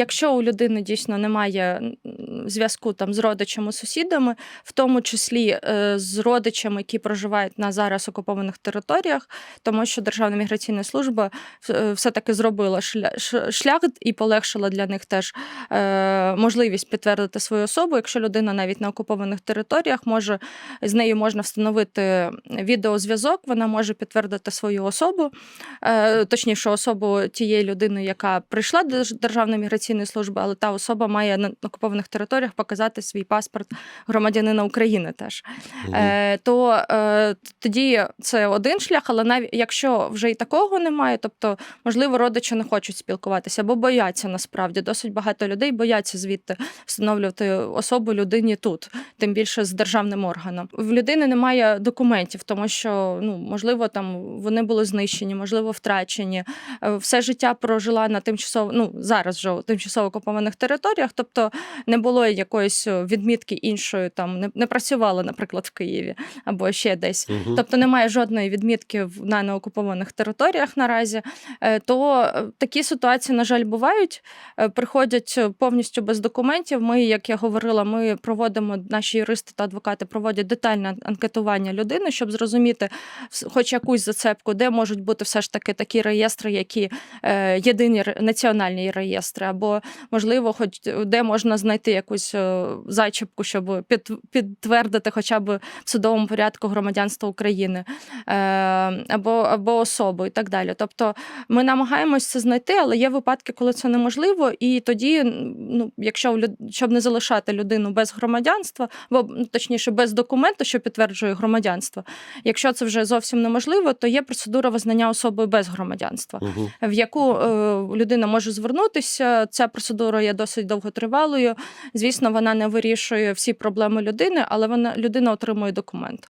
Якщо у людини дійсно немає зв'язку там з родичами, сусідами, в тому числі е, з родичами, які проживають на зараз окупованих територіях, тому що Державна міграційна служба е, все-таки зробила шлях і полегшила для них теж е, можливість підтвердити свою особу. Якщо людина навіть на окупованих територіях може з нею можна встановити відеозв'язок, вона може підтвердити свою особу, точніше, особу тієї людини, яка прийшла до Державної міграційної служби, але та особа має на окупованих територіях показати свій паспорт громадянина України теж. Е, то е, тоді це один шлях, але навіть якщо вже і такого немає, тобто, можливо, родичі не хочуть спілкуватися або бояться насправді. Досить багато людей бояться звідти встановлювати особу людині тут, тим більше з державним органом. В людини немає документів, тому що ну можливо там вони були знищені, можливо, втрачені. Е, Все життя прожила на тимчасово, ну зараз вже тимчасово окупованих територіях, тобто не було якоїсь е, відмітки іншої, там не, не працювала, наприклад, в Києві або ще десь. Мгм. Тобто немає жодної відмітки в- на неокупованих територіях наразі. Е, То е, такі ситуації, на жаль, бувають. Приходять повністю без документів. Ми, як я говорила, ми проводимо наші юристи та адвокати проводять детальне анкетування людини, щоб зрозуміти хоч якусь зацепку, де можуть бути все ж таки такі реєстри, які єдині національні реєстри, або можливо, хоч де можна знайти якусь е, зачіпку, щоб під, підтвердити хоча б в судовому порядку громадянство України е, або, або особу і так далі. Тобто ми намагаємось це знайти, але є випадки, коли це неможливо, і тоді, ну, якщо щоб не залишати людину без громадянства, або ну, точніше без документу, що підтверджує громадянство, якщо це вже зовсім неможливо, то є процедура визнання особою без громадянства Мгм. в яку е, людина може звернутися. Ця процедура є досить довготривалою. Звісно, вона не вирішує всі проблеми людини, але вона людина отримує документ.